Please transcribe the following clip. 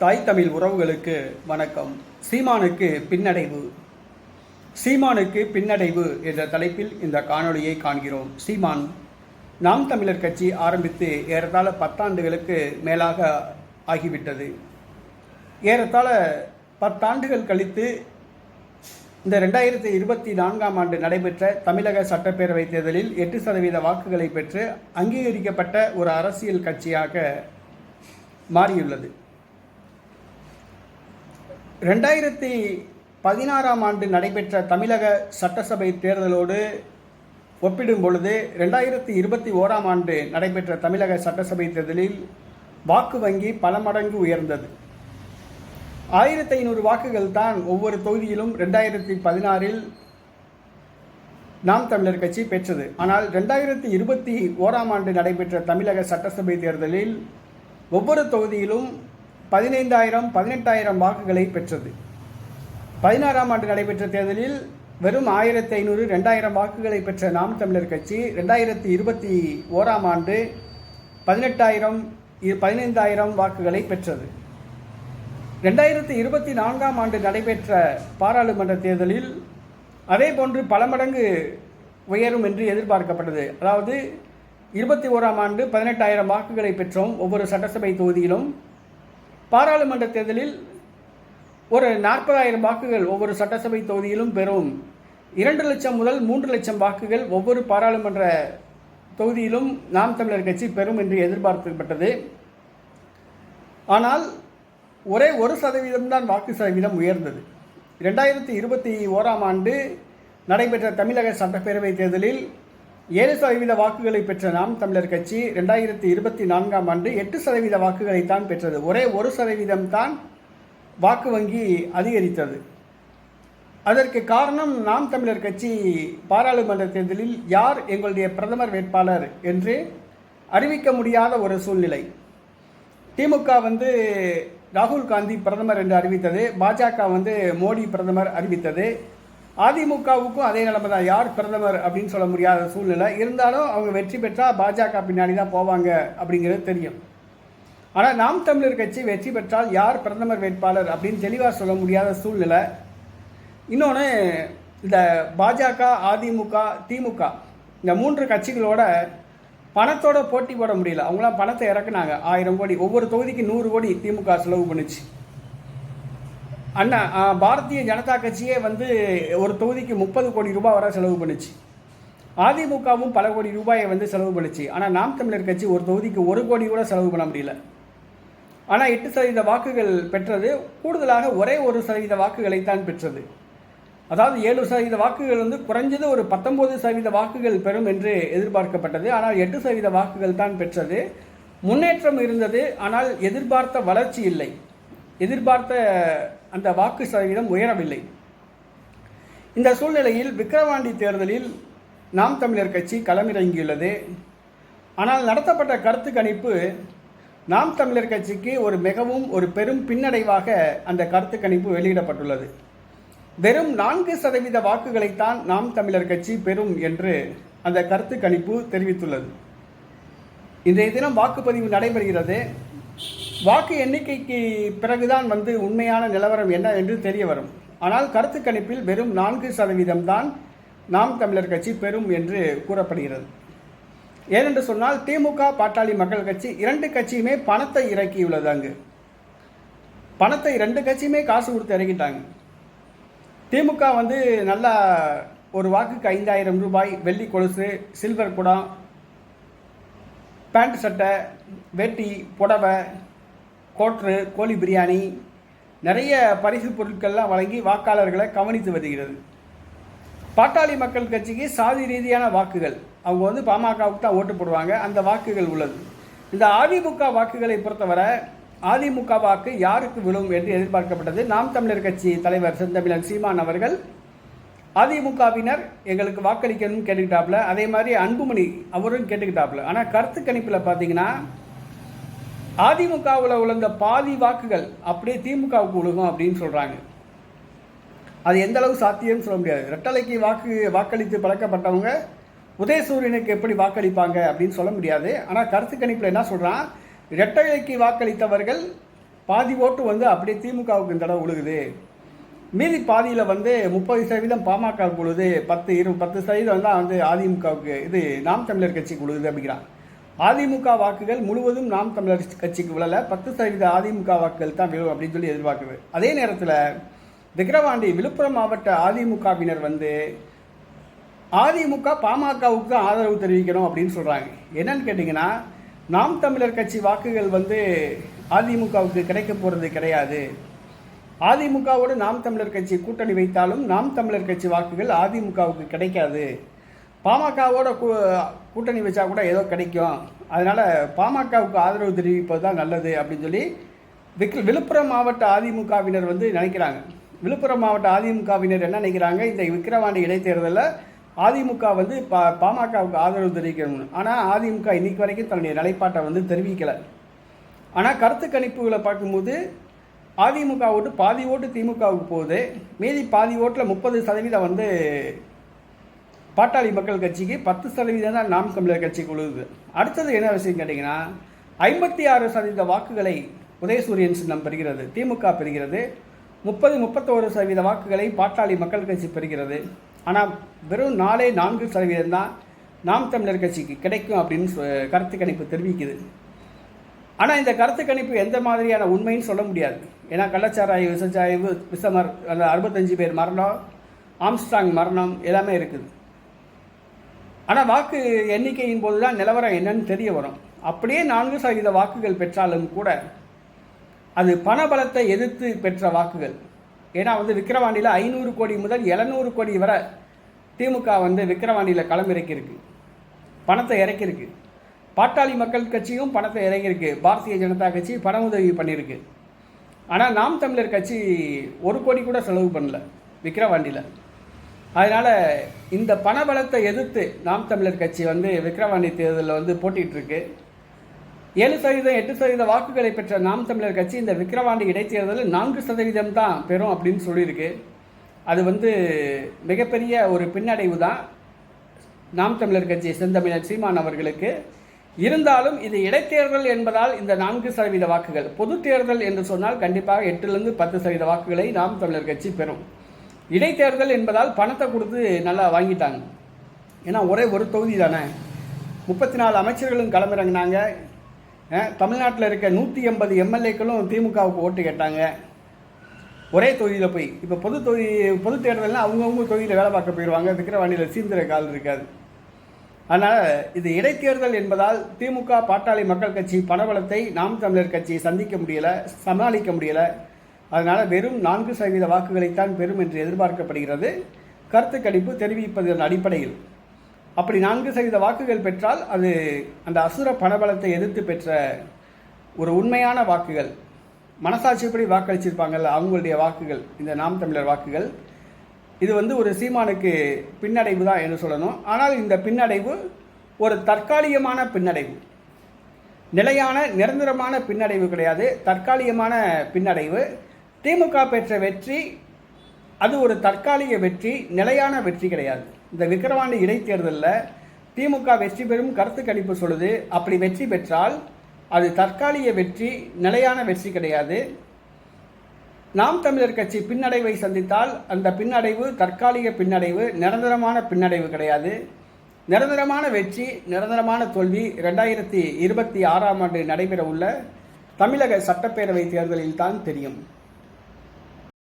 தாய் தமிழ் உறவுகளுக்கு வணக்கம். சீமானுக்கு பின்னடைவு. சீமானுக்கு பின்னடைவு என்ற தலைப்பில் இந்த காணொளியை காண்கிறோம். சீமான் நாம் தமிழர் கட்சி ஆரம்பித்து ஏறத்தாழ பத்தாண்டுகளுக்கு மேலாக ஆகிவிட்டது. ஏறத்தாழ பத்தாண்டுகள் கழித்து இந்த ரெண்டாயிரத்தி இருபத்தி நான்காம் ஆண்டு நடைபெற்ற தமிழக சட்டப்பேரவைத் தேர்தலில் எட்டு சதவீத வாக்குகளை பெற்று அங்கீகரிக்கப்பட்ட ஒரு அரசியல் கட்சியாக மாறியுள்ளது. ரெண்டாயிரத்தி பதினாறாம் ஆண்டு நடைபெற்ற தமிழக சட்டசபை தேர்தலோடு ஒப்பிடும் பொழுது ரெண்டாயிரத்தி இருபத்தி ஓராம் ஆண்டு நடைபெற்ற தமிழக சட்டசபை தேர்தலில் வாக்கு வங்கி பல மடங்கு உயர்ந்தது. ஆயிரத்தி ஐநூறு வாக்குகள் தான் ஒவ்வொரு தொகுதியிலும் ரெண்டாயிரத்தி பதினாறில் நாம் தமிழர் கட்சி பெற்றது. ஆனால் ரெண்டாயிரத்தி இருபத்தி ஓராம் ஆண்டு நடைபெற்ற தமிழக சட்டசபை தேர்தலில் ஒவ்வொரு தொகுதியிலும் பதினைந்தாயிரம் பதினெட்டாயிரம் வாக்குகளை பெற்றது. பதினாறாம் ஆண்டு நடைபெற்ற தேர்தலில் வெறும் ஆயிரத்தி ஐநூறு ரெண்டாயிரம் வாக்குகளை பெற்ற நாம் தமிழர் கட்சி ரெண்டாயிரத்தி இருபத்தி ஓராம் ஆண்டு பதினெட்டாயிரம் பதினைந்தாயிரம் வாக்குகளை பெற்றது. ரெண்டாயிரத்தி இருபத்தி நான்காம் ஆண்டு நடைபெற்ற பாராளுமன்ற தேர்தலில் அதே போன்று பல மடங்கு உயரும் என்று எதிர்பார்க்கப்பட்டது. அதாவது இருபத்தி ஓராம் ஆண்டு பதினெட்டாயிரம் வாக்குகளை பெற்றோம் ஒவ்வொரு சட்டசபை தொகுதியிலும். பாராளுமன்ற தேர்தலில் ஒரு நாற்பதாயிரம் வாக்குகள் ஒவ்வொரு சட்டசபை தொகுதியிலும் பெறும். இரண்டு லட்சம் முதல் மூன்று லட்சம் வாக்குகள் ஒவ்வொரு பாராளுமன்ற தொகுதியிலும் நாம் தமிழர் கட்சி பெறும் என்று எதிர்பார்க்கப்பட்டது. ஆனால் ஒரே ஒரு சதவீதம்தான் வாக்கு சதவீதம் உயர்ந்தது. ரெண்டாயிரத்தி இருபத்தி ஓராம் ஆண்டு நடைபெற்ற தமிழக சட்டப்பேரவை தேர்தலில் ஏழு சதவீத வாக்குகளை பெற்ற நாம் தமிழர் கட்சி ரெண்டாயிரத்தி இருபத்தி நான்காம் ஆண்டு எட்டு சதவீத வாக்குகளைத்தான் பெற்றது. ஒரே ஒரு சதவீதம் தான் வாக்கு வங்கி அதிகரித்தது. அதற்கு காரணம் நாம் தமிழர் கட்சி பாராளுமன்ற தேர்தலில் யார் எங்களுடைய பிரதமர் வேட்பாளர் என்று அறிவிக்க முடியாத ஒரு சூழ்நிலை. திமுக வந்து ராகுல் காந்தி பிரதமர் என்று அறிவித்தது. பாஜக வந்து மோடி பிரதமர் அறிவித்தது. அதிமுகவுக்கும் அதே நிலைமை தான். யார் பிரதமர் அப்படின்னு சொல்ல முடியாத சூழ்நிலை. இருந்தாலும் அவங்க வெற்றி பெற்றால் பாஜக பின்னாடி தான் போவாங்க அப்படிங்கிறது தெரியும். ஆனால் நாம் தமிழர் கட்சி வெற்றி பெற்றால் யார் பிரதமர் வேட்பாளர் அப்படின்னு தெளிவாக சொல்ல முடியாத சூழ்நிலை. இன்னொன்று இந்த பாஜக அதிமுக திமுக இந்த மூன்று கட்சிகளோட பணத்தோட போட்டி போட முடியல. அவங்களாம் பணத்தை இறக்குனாங்க. ஆயிரம் கோடி. ஒவ்வொரு தொகுதிக்கு நூறு கோடி திமுக செலவு பண்ணுச்சு. அண்ணா பாரதிய ஜனதா கட்சியே வந்து ஒரு தொகுதிக்கு முப்பது கோடி ரூபாய் வரை செலவு பண்ணுச்சு. அதிமுகவும் பல கோடி ரூபாயை வந்து செலவு பண்ணுச்சு. ஆனால் நாம் தமிழர் கட்சி ஒரு தொகுதிக்கு ஒரு கோடி கூட செலவு பண்ண முடியல. ஆனால் எட்டு சதவீத வாக்குகள் பெற்றது கூடுதலாக ஒரே ஒரு சதவீத வாக்குகளைத்தான் பெற்றது. அதாவது ஏழு சதவீத வாக்குகள் வந்து குறைஞ்சது ஒரு பத்தொம்போது சதவீத வாக்குகள் பெறும் என்று எதிர்பார்க்கப்பட்டது. ஆனால் எட்டு சதவீத வாக்குகள் தான் பெற்றது. முன்னேற்றம் இருந்தது ஆனால் எதிர்பார்த்த வளர்ச்சி இல்லை. எதிர்பார்த்த அந்த வாக்கு சதவீதம் உயரவில்லை. இந்த சூழ்நிலையில் விக்கிரவாண்டி தேர்தலில் நாம் தமிழர் கட்சி களமிறங்கியுள்ளது. ஆனால் நடத்தப்பட்ட கருத்து கணிப்பு நாம் தமிழர் கட்சிக்கு ஒரு மிகவும் ஒரு பெரும் பின்னடைவாக அந்த கருத்து கணிப்பு வெளியிடப்பட்டுள்ளது. வெறும் நான்கு சதவீத வாக்குகளைத்தான் நாம் தமிழர் கட்சி பெறும் என்று அந்த கருத்து கணிப்பு தெரிவித்துள்ளது. இன்றைய தினம் வாக்குப்பதிவு நடைபெறுகிறது. வாக்கு எண்ணிக்கைக்கு பிறகுதான் வந்து உண்மையான நிலவரம் என்ன என்று தெரிய வரும் ஆனால் கருத்து கணிப்பில் வெறும் நான்கு சதவீதம் தான் நாம் தமிழர் கட்சி பெறும் என்று கூறப்படுகிறது. ஏனென்று சொன்னால் திமுக பாட்டாளி மக்கள் கட்சி இரண்டு கட்சியுமே பணத்தை இறக்கியுள்ளது அங்கு. பணத்தை ரெண்டு கட்சியுமே காசு கொடுத்து இறக்கிட்டாங்க. திமுக வந்து நல்லா ஒரு வாக்குக்கு ஐந்தாயிரம் ரூபாய் வெள்ளி கொலுசு சில்வர் குடம் பேண்ட் சட்டை வேட்டி புடவை கோட்ரு கோழி பிரியாணி நிறைய பரிசு பொருட்கள்லாம் வழங்கி வாக்காளர்களை கவனித்து வருகிறது. பாட்டாளி மக்கள் கட்சிக்கு சாதி ரீதியான வாக்குகள் அவங்க வந்து பாமகவுக்கு தான் ஓட்டு போடுவாங்க அந்த வாக்குகள் உள்ளது. இந்த அதிமுக வாக்குகளை பொறுத்தவரை அதிமுக வாக்கு யாருக்கு விழும் என்று எதிர்பார்க்கப்பட்டது? நாம் தமிழர் கட்சி தலைவர் செந்தமிழன் சீமான் அவர்கள் அதிமுகவினர் எங்களுக்கு வாக்களிக்கணும்னு கேட்டுக்கிட்டாப்புல அதே மாதிரி அன்புமணி அவரும் கேட்டுக்கிட்டாப்புல. ஆனால் கருத்து கணிப்பில் பார்த்தீங்கன்னா அதிமுகவில் உள்ள பாதி வாக்குகள் அப்படியே திமுகவுக்கு விழுகும் அப்படின்னு சொல்கிறாங்க அது எந்த அளவு சாத்தியம்னு சொல்ல முடியாது. ரெட்டலைக்கு வாக்கு வாக்களித்து பழக்கப்பட்டவங்க உதயசூரியனுக்கு எப்படி வாக்களிப்பாங்க அப்படின்னு சொல்ல முடியாது. ஆனால் கருத்து கணிப்பில் என்ன சொல்கிறான் ரெட்டலைக்கு வாக்களித்தவர்கள் பாதி ஓட்டு வந்து அப்படியே திமுகவுக்கு இந்த தடவை விழுகுது மீதி பாதியில் வந்து முப்பது சதவீதம் பாமகவுக்கு உழுது. பத்து இரு பத்து சதவீதம் தான் வந்து அதிமுகவுக்கு இது நாம் தமிழர் கட்சிக்கு உழுகுது அப்படிங்கிறான். அதிமுக வாக்குகள் முழுவதும் நாம் தமிழர் கட்சிக்கு விழல. பத்து சதவீத அதிமுக வாக்குகள் தான் விழும் அப்படின்னு சொல்லி எதிர்பார்க்குது. அதே நேரத்தில் விக்கிரவாண்டி விழுப்புரம் மாவட்ட அதிமுகவினர் வந்து அதிமுக பாமகவுக்கு தான் ஆதரவு தெரிவிக்கணும் அப்படின்னு சொல்கிறாங்க என்னன்னு கேட்டிங்கன்னா நாம் தமிழர் கட்சி வாக்குகள் வந்து அதிமுகவுக்கு கிடைக்க போகிறது கிடையாது. அதிமுகவோடு நாம் தமிழர் கட்சி கூட்டணி வைத்தாலும் நாம் தமிழர் கட்சி வாக்குகள் அதிமுகவுக்கு கிடைக்காது. பாமகவோட கூ- கூட்டணி வச்சா கூட ஏதோ கிடைக்கும். அதனால் பாமகவுக்கு ஆதரவு தெரிவிப்பது தான் நல்லது அப்படின்னு சொல்லி விக் விழுப்புரம் மாவட்ட அதிமுகவினர் வந்து நினைக்கிறாங்க. விழுப்புரம் மாவட்ட அதிமுகவினர் என்ன நினைக்கிறாங்க? இந்த விக்கிரவாண்டி இடைத்தேர்தலில் அதிமுக வந்து பா பாமகவுக்கு ஆதரவு தெரிவிக்கணும்னு ஆனால் அதிமுக இன்னைக்கு வரைக்கும் தன்னுடைய நிலைப்பாட்டை வந்து தெரிவிக்கலை. ஆனால் கருத்து கணிப்புகளை பார்க்கும்போது அதிமுக ஓட்டு பாதி ஓட்டு திமுகவுக்கு போகுது. மீதி பாதி ஓட்டில் முப்பது சதவீதம் வந்து பாட்டாளி மக்கள் கட்சிக்கு பத்து சதவீதம் தான் நாம் தமிழர் கட்சிக்கு உழுது அடுத்தது என்ன விஷயம் கேட்டிங்கன்னா ஐம்பத்தி ஆறு சதவீத வாக்குகளை உதயசூரியன் சின்னம் பெறுகிறது திமுக பெறுகிறது. முப்பது முப்பத்தோரு சதவீத வாக்குகளை பாட்டாளி மக்கள் கட்சி பெறுகிறது. ஆனால் வெறும் நாலே நான்கு சதவீதம் தான் நாம் தமிழர் கட்சிக்கு கிடைக்கும் அப்படின்னு சொ- கருத்து கணிப்பு தெரிவிக்குது. ஆனால் இந்த கருத்து கணிப்பு எந்த மாதிரியான உண்மைன்னு சொல்ல முடியாது. ஏன்னா ஆய்வு விசச்சாய்வு விசமர் அந்த அறுபத்தஞ்சு பேர் மரணம் ஆம்ஸ்டாங் மரணம் எல்லாமே இருக்குது. ஆனால் வாக்கு எண்ணிக்கையின் போது தான் நிலவரம் என்னன்னு தெரிய வரும். அப்படியே நான்கு சதவீத வாக்குகள் பெற்றாலும் கூட அது பணபலத்தை எதிர்த்து பெற்ற வாக்குகள். ஏன்னா வந்து விக்கிரவாண்டியில் ஐநூறு கோடி முதல் எழுநூறு கோடி வரை திமுக வந்து விக்கிரவாண்டியில் களமிறக்கியிருக்கு பணத்தை இறக்கியிருக்கு. பாட்டாளி மக்கள் கட்சியும் பணத்தை இறங்கியிருக்கு பாரதிய ஜனதா கட்சி பண உதவி பண்ணியிருக்கு. ஆனால் நாம் தமிழர் கட்சி ஒரு கோடி கூட செலவு பண்ணல விக்கிரவாண்டியில். அதனால் இந்த பணபலத்தை எதிர்த்து நாம் தமிழர் கட்சி வந்து விக்ரவாணி தேர்தலில் வந்து போட்டிட்டு இருக்கு ஏழு சதவீதம் எட்டு சதவீத வாக்குகளை பெற்ற நாம் தமிழர் கட்சி இந்த விக்கிரவாண்டி இடைத்தேர்தலில் நான்கு சதவீதம் தான் பெறும் அப்படின்னு சொல்லியிருக்கு. அது வந்து மிகப்பெரிய ஒரு பின்னடைவு தான் நாம் தமிழர் கட்சி செந்தமிழர் சீமான் அவர்களுக்கு. இருந்தாலும் இது இடைத்தேர்தல் என்பதால் இந்த நான்கு சதவீத வாக்குகள் பொது தேர்தல் என்று சொன்னால் கண்டிப்பாக எட்டுலேருந்து பத்து சதவீத வாக்குகளை நாம் தமிழர் கட்சி பெறும். இடைத்தேர்தல் என்பதால் பணத்தை கொடுத்து நல்லா வாங்கிட்டாங்க. ஏன்னா ஒரே ஒரு தொகுதி தானே. முப்பத்தி நாலு அமைச்சர்களும் களமிறங்கினாங்க. தமிழ்நாட்டில் இருக்க நூற்றி எண்பது எம்எல்ஏக்களும் திமுகவுக்கு ஓட்டு கேட்டாங்க. ஒரே தொகுதியில் போய். இப்போ பொது தொகுதி பொது தேர்தல்னா அவங்கவுங்க தொகுதியில் வேலை பார்க்க போயிடுவாங்க விக்கிரவாணியில் சீந்திர கால் இருக்காது. அதனால் இது இடைத்தேர்தல் என்பதால் திமுக பாட்டாளி மக்கள் கட்சி பணபலத்தை நாம் தமிழர் கட்சி சந்திக்க முடியலை சமாளிக்க முடியலை. அதனால் வெறும் நான்கு சதவீத வாக்குகளைத்தான் பெறும் என்று எதிர்பார்க்கப்படுகிறது. கருத்து கணிப்பு தெரிவிப்பதன் அடிப்படையில். அப்படி நான்கு சதவீத வாக்குகள் பெற்றால் அது அந்த அசுர பணபலத்தை எதிர்த்து பெற்ற ஒரு உண்மையான வாக்குகள். மனசாட்சிப்படி வாக்களிச்சிருப்பாங்கல்ல அவங்களுடைய வாக்குகள் இந்த நாம் தமிழர் வாக்குகள். இது வந்து ஒரு சீமானுக்கு பின்னடைவு தான் என்று சொல்லணும். ஆனால் இந்த பின்னடைவு ஒரு தற்காலிகமான பின்னடைவு. நிலையான நிரந்தரமான பின்னடைவு கிடையாது. தற்காலிகமான பின்னடைவு. திமுக பெற்ற வெற்றி அது ஒரு தற்காலிக வெற்றி நிலையான வெற்றி கிடையாது. இந்த விக்கிரவாண்டி இடைத்தேர்தலில் திமுக வெற்றி பெறும் கருத்து கணிப்பு சொல்லுது. அப்படி வெற்றி பெற்றால் அது தற்காலிக வெற்றி நிலையான வெற்றி கிடையாது. நாம் தமிழர் கட்சி பின்னடைவை சந்தித்தால் அந்த பின்னடைவு தற்காலிக பின்னடைவு நிரந்தரமான பின்னடைவு கிடையாது. நிரந்தரமான வெற்றி நிரந்தரமான தோல்வி ரெண்டாயிரத்தி இருபத்தி ஆறாம் ஆண்டு நடைபெற உள்ள தமிழக சட்டப்பேரவை தேர்தலில் தான் தெரியும்.